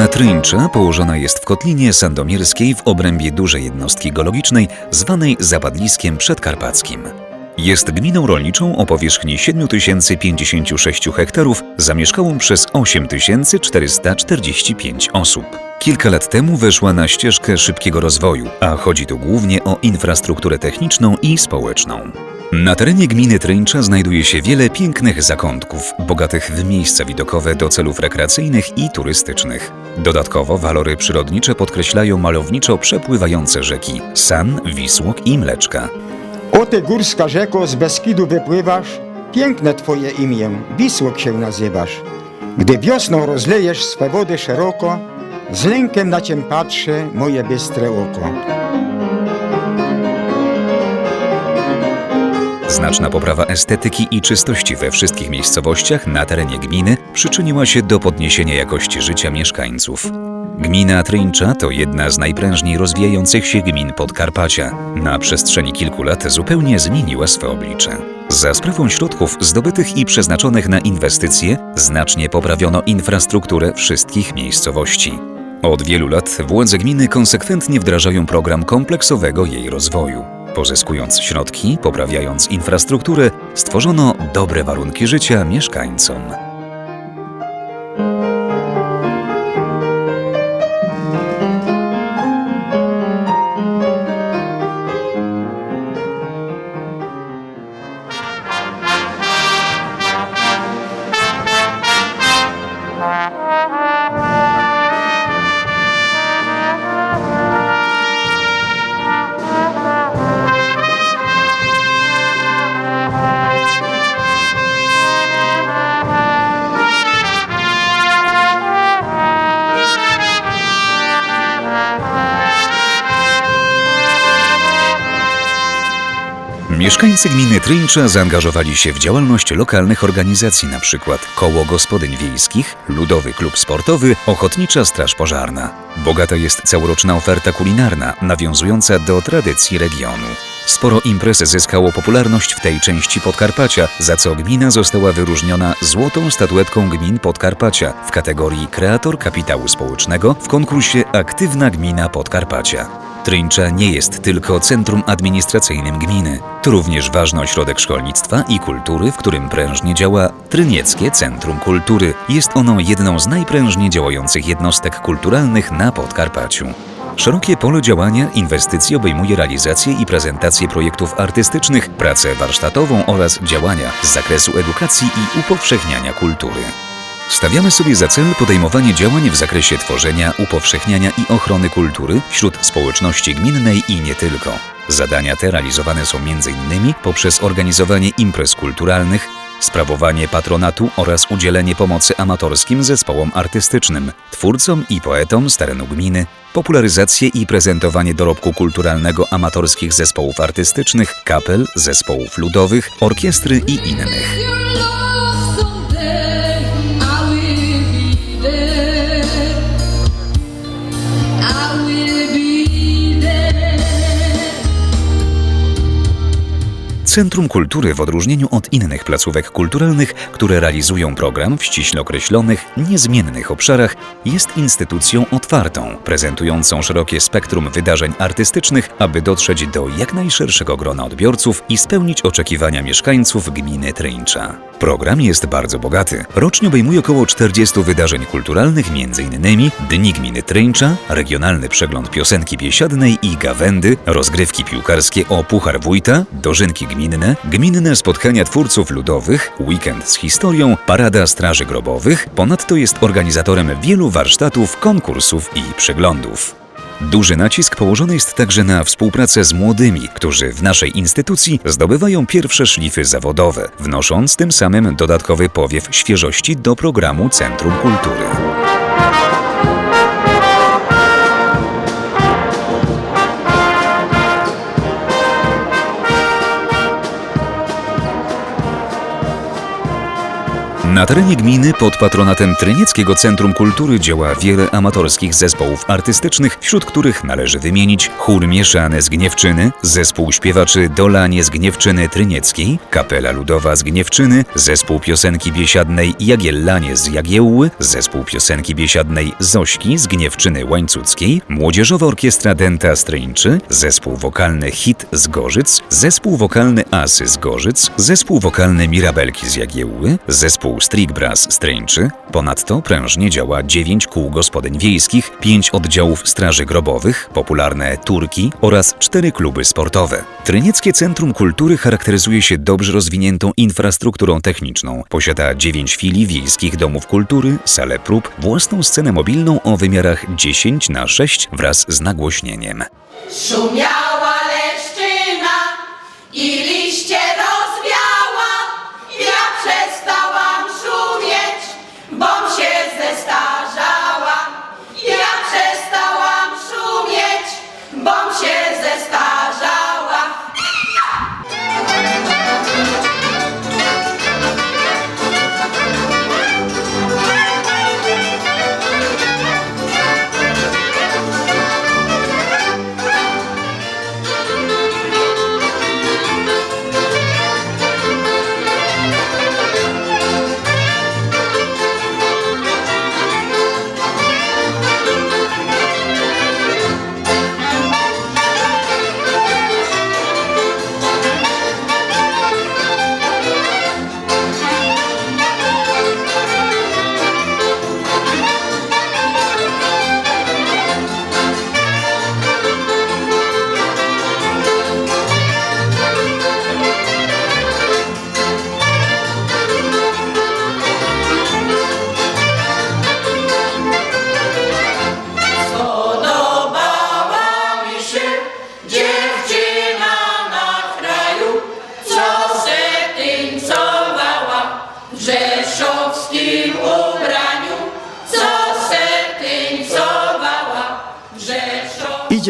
Gmina Tryńcza położona jest w kotlinie sandomierskiej w obrębie dużej jednostki geologicznej zwanej Zapadliskiem Przedkarpackim. Jest gminą rolniczą o powierzchni 7056 hektarów, zamieszkałą przez 8445 osób. Kilka lat temu weszła na ścieżkę szybkiego rozwoju, a chodzi tu głównie o infrastrukturę techniczną i społeczną. Na terenie gminy Tryńcza znajduje się wiele pięknych zakątków, bogatych w miejsca widokowe do celów rekreacyjnych i turystycznych. Dodatkowo walory przyrodnicze podkreślają malowniczo przepływające rzeki San, Wisłok i Mleczka. O górska rzeko, z Beskidu wypływasz, piękne twoje imię, Wisłok się nazywasz. Gdy wiosną rozlejesz swe wody szeroko, z lękiem na cię patrzy moje bystre oko. Znaczna poprawa estetyki i czystości we wszystkich miejscowościach na terenie gminy przyczyniła się do podniesienia jakości życia mieszkańców. Gmina Tryńcza to jedna z najprężniej rozwijających się gmin Podkarpacia. Na przestrzeni kilku lat zupełnie zmieniła swe oblicze. Za sprawą środków zdobytych i przeznaczonych na inwestycje znacznie poprawiono infrastrukturę wszystkich miejscowości. Od wielu lat władze gminy konsekwentnie wdrażają program kompleksowego jej rozwoju. Pozyskując środki, poprawiając infrastrukturę, stworzono dobre warunki życia mieszkańcom. Mieszkańcy gminy Tryńcza zaangażowali się w działalność lokalnych organizacji, np. Koło Gospodyń Wiejskich, Ludowy Klub Sportowy, Ochotnicza Straż Pożarna. Bogata jest całoroczna oferta kulinarna, nawiązująca do tradycji regionu. Sporo imprez zyskało popularność w tej części Podkarpacia, za co gmina została wyróżniona złotą statuetką gmin Podkarpacia w kategorii Kreator Kapitału Społecznego w konkursie Aktywna Gmina Podkarpacia. Tryńcza nie jest tylko centrum administracyjnym gminy. To również ważny ośrodek szkolnictwa i kultury, w którym prężnie działa Trynieckie Centrum Kultury. Jest ono jedną z najprężniej działających jednostek kulturalnych na Podkarpaciu. Szerokie pole działania inwestycji obejmuje realizację i prezentację projektów artystycznych, pracę warsztatową oraz działania z zakresu edukacji i upowszechniania kultury. Stawiamy sobie za cel podejmowanie działań w zakresie tworzenia, upowszechniania i ochrony kultury wśród społeczności gminnej i nie tylko. Zadania te realizowane są m.in. poprzez organizowanie imprez kulturalnych, sprawowanie patronatu oraz udzielenie pomocy amatorskim zespołom artystycznym, twórcom i poetom z terenu gminy, popularyzację i prezentowanie dorobku kulturalnego amatorskich zespołów artystycznych, kapel, zespołów ludowych, orkiestry i innych. Centrum Kultury w odróżnieniu od innych placówek kulturalnych, które realizują program w ściśle określonych, niezmiennych obszarach, jest instytucją otwartą, prezentującą szerokie spektrum wydarzeń artystycznych, aby dotrzeć do jak najszerszego grona odbiorców i spełnić oczekiwania mieszkańców gminy Tryńcza. Program jest bardzo bogaty. Rocznie obejmuje około 40 wydarzeń kulturalnych, m.in. Dni Gminy Tryńcza, regionalny przegląd piosenki biesiadnej i gawędy, rozgrywki piłkarskie o Puchar Wójta, dożynki gminne, gminne spotkania twórców ludowych, weekend z historią, parada straży grobowych. Ponadto jest organizatorem wielu warsztatów, konkursów i przeglądów. Duży nacisk położony jest także na współpracę z młodymi, którzy w naszej instytucji zdobywają pierwsze szlify zawodowe, wnosząc tym samym dodatkowy powiew świeżości do programu Centrum Kultury. Na terenie gminy pod patronatem Trynieckiego Centrum Kultury działa wiele amatorskich zespołów artystycznych, wśród których należy wymienić Chór Mieszany z Gniewczyny, Zespół Śpiewaczy Dolanie z Gniewczyny Trynieckiej, Kapela Ludowa z Gniewczyny, Zespół Piosenki Biesiadnej Jagiellanie z Jagiełły, Zespół Piosenki Biesiadnej Zośki z Gniewczyny Łańcuckiej, Młodzieżowa Orkiestra Denta Stryńczy, Zespół Wokalny Hit z Gorzyc, Zespół Wokalny Asy z Gorzyc, Zespół Wokalny Mirabelki z Jagiełły, Zespół Strikbras Stryńczy. Ponadto prężnie działa dziewięć kół gospodyń wiejskich, pięć oddziałów straży grobowych, popularne turki oraz cztery kluby sportowe. Trynieckie Centrum Kultury charakteryzuje się dobrze rozwiniętą infrastrukturą techniczną. Posiada dziewięć filii wiejskich domów kultury, salę prób, własną scenę mobilną o wymiarach 10 na 6 wraz z nagłośnieniem. Szumiała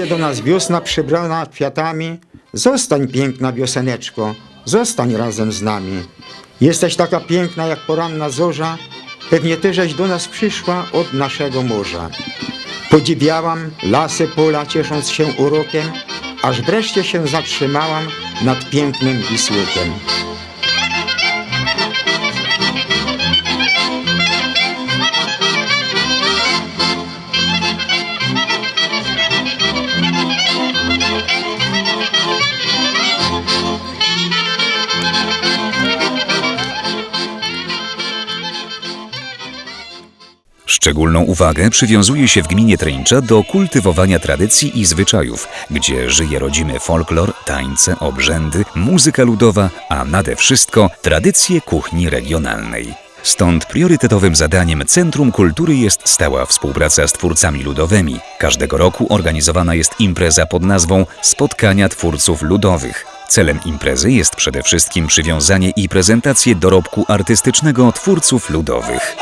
Idzie do nas wiosna przybrana kwiatami. Zostań piękna wioseneczko, zostań razem z nami. Jesteś taka piękna jak poranna zorza, pewnie ty żeś do nas przyszła od naszego morza. Podziwiałam lasy pola ciesząc się urokiem, aż wreszcie się zatrzymałam nad pięknym Wisłokiem. Szczególną uwagę przywiązuje się w gminie Treńcza do kultywowania tradycji i zwyczajów, gdzie żyje rodzimy folklor, tańce, obrzędy, muzyka ludowa, a nade wszystko tradycje kuchni regionalnej. Stąd priorytetowym zadaniem Centrum Kultury jest stała współpraca z twórcami ludowymi. Każdego roku organizowana jest impreza pod nazwą Spotkania Twórców Ludowych. Celem imprezy jest przede wszystkim przywiązanie i prezentację dorobku artystycznego twórców ludowych.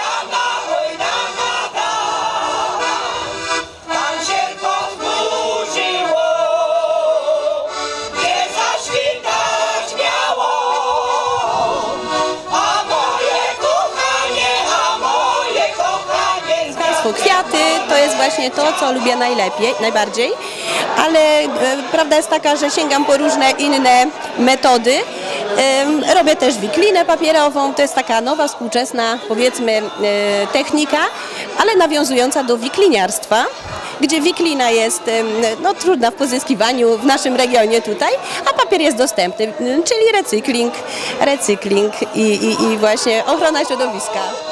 Właśnie to, co lubię najlepiej, najbardziej, ale e, prawda jest taka, że sięgam po różne inne metody. Robię też wiklinę papierową, to jest taka nowa, współczesna, powiedzmy, e, technika, ale nawiązująca do wikliniarstwa, gdzie wiklina jest no, trudna w pozyskiwaniu w naszym regionie tutaj, a papier jest dostępny, czyli recykling, recykling i, i, i właśnie ochrona środowiska.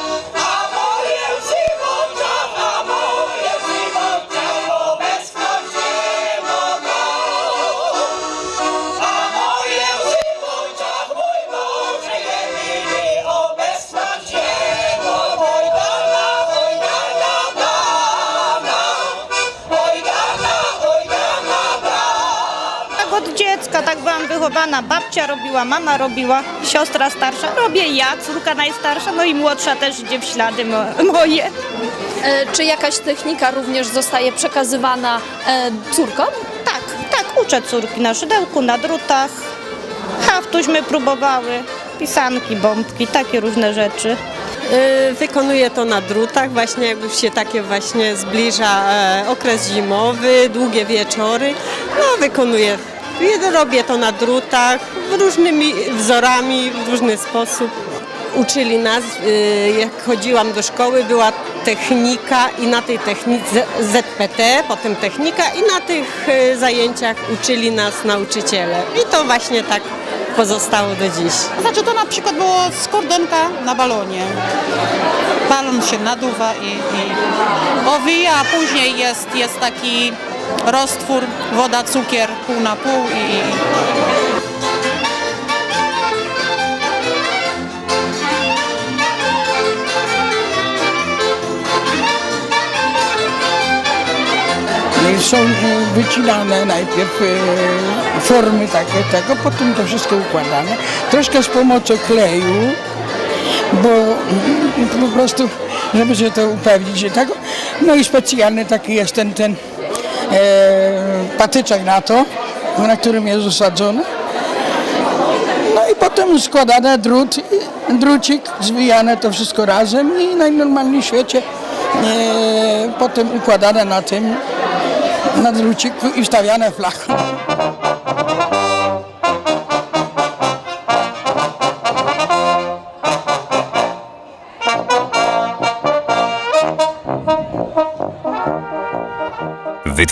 Wychowana. Babcia robiła, mama robiła, siostra starsza, robię ja, córka najstarsza, no i młodsza też idzie w ślady mo- moje. E, Czy jakaś technika również zostaje przekazywana e, córkom? Tak, tak, uczę córki na szydełku, na drutach. Haftuśmy próbowały, pisanki, bombki, takie różne rzeczy. Y, Wykonuję to na drutach, właśnie jak już się takie właśnie zbliża e, okres zimowy, długie wieczory. No wykonuję, robię to na drutach, różnymi wzorami, w różny sposób. Uczyli nas, y, jak chodziłam do szkoły, była technika i na tej technice ZPT, potem technika i na tych y, zajęciach uczyli nas nauczyciele. I to właśnie tak pozostało do dziś. Znaczy to na przykład było skordenka na balonie. Balon się naduwa i, i owija, a później jest, jest taki roztwór, woda, cukier pół na pół i, Są e, wycinane najpierw e, formy takie tego, potem to wszystko układane. Troszkę z pomocą kleju, bo mm, po prostu, żeby się to upewnić tego. No i specjalny taki jest ten, ten patyczek na to, na którym jest usadzony. No i potem składane drut, drucik, zwijane to wszystko razem i najnormalniej w świecie e, potem układane na tym, na druciku i wstawiane flach.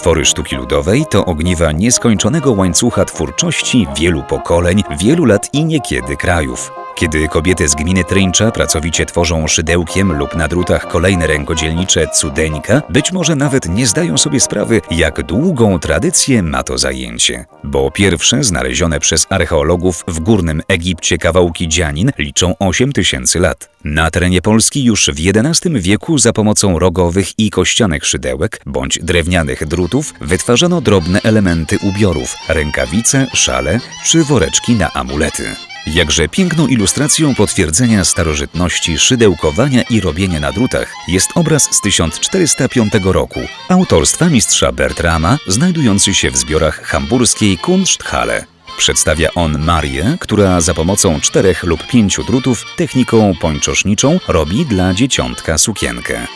Wytwory sztuki ludowej to ogniwa nieskończonego łańcucha twórczości wielu pokoleń, wielu lat i niekiedy krajów. Kiedy kobiety z gminy Tryńcza pracowicie tworzą szydełkiem lub na drutach kolejne rękodzielnicze cudeńka, być może nawet nie zdają sobie sprawy, jak długą tradycję ma to zajęcie. Bo pierwsze znalezione przez archeologów w Górnym Egipcie kawałki dzianin liczą 8 tysięcy lat. Na terenie Polski już w XI wieku za pomocą rogowych i kościanych szydełek bądź drewnianych drutów wytwarzano drobne elementy ubiorów, rękawice, szale czy woreczki na amulety. Jakże piękną ilustracją potwierdzenia starożytności szydełkowania i robienia na drutach jest obraz z 1405 roku autorstwa mistrza Bertrama, znajdujący się w zbiorach hamburskiej Kunsthalle. Przedstawia on Marię, która za pomocą czterech lub pięciu drutów techniką pończoszniczą robi dla dzieciątka sukienkę.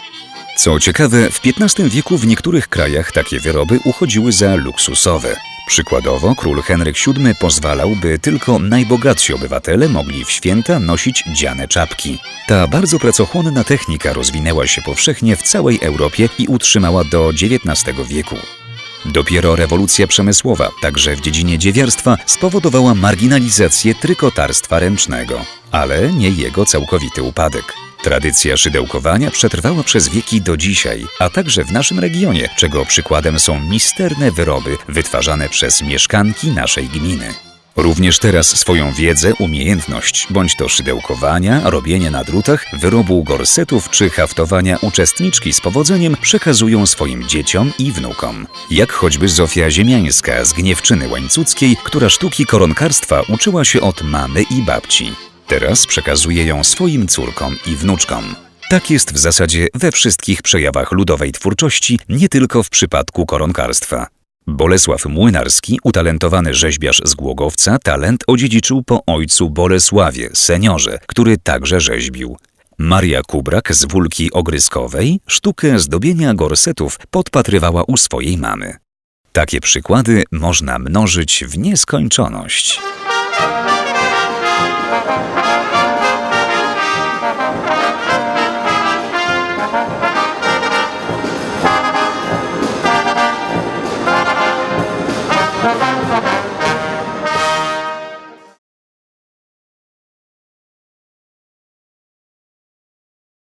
Co ciekawe, w XV wieku w niektórych krajach takie wyroby uchodziły za luksusowe. Przykładowo król Henryk VII pozwalał, by tylko najbogatsi obywatele mogli w święta nosić dziane czapki. Ta bardzo pracochłonna technika rozwinęła się powszechnie w całej Europie i utrzymała do XIX wieku. Dopiero rewolucja przemysłowa, także w dziedzinie dziewiarstwa, spowodowała marginalizację trykotarstwa ręcznego, ale nie jego całkowity upadek. Tradycja szydełkowania przetrwała przez wieki do dzisiaj, a także w naszym regionie, czego przykładem są misterne wyroby wytwarzane przez mieszkanki naszej gminy. Również teraz swoją wiedzę, umiejętność, bądź to szydełkowania, robienia na drutach, wyrobu gorsetów czy haftowania uczestniczki z powodzeniem przekazują swoim dzieciom i wnukom. Jak choćby Zofia Ziemiańska z Gniewczyny Łańcuckiej, która sztuki koronkarstwa uczyła się od mamy i babci. Teraz przekazuje ją swoim córkom i wnuczkom. Tak jest w zasadzie we wszystkich przejawach ludowej twórczości, nie tylko w przypadku koronkarstwa. Bolesław Młynarski, utalentowany rzeźbiarz z Głogowca, talent odziedziczył po ojcu Bolesławie, seniorze, który także rzeźbił. Maria Kubrak z Wólki Ogryskowej sztukę zdobienia gorsetów podpatrywała u swojej mamy. Takie przykłady można mnożyć w nieskończoność. Thank you.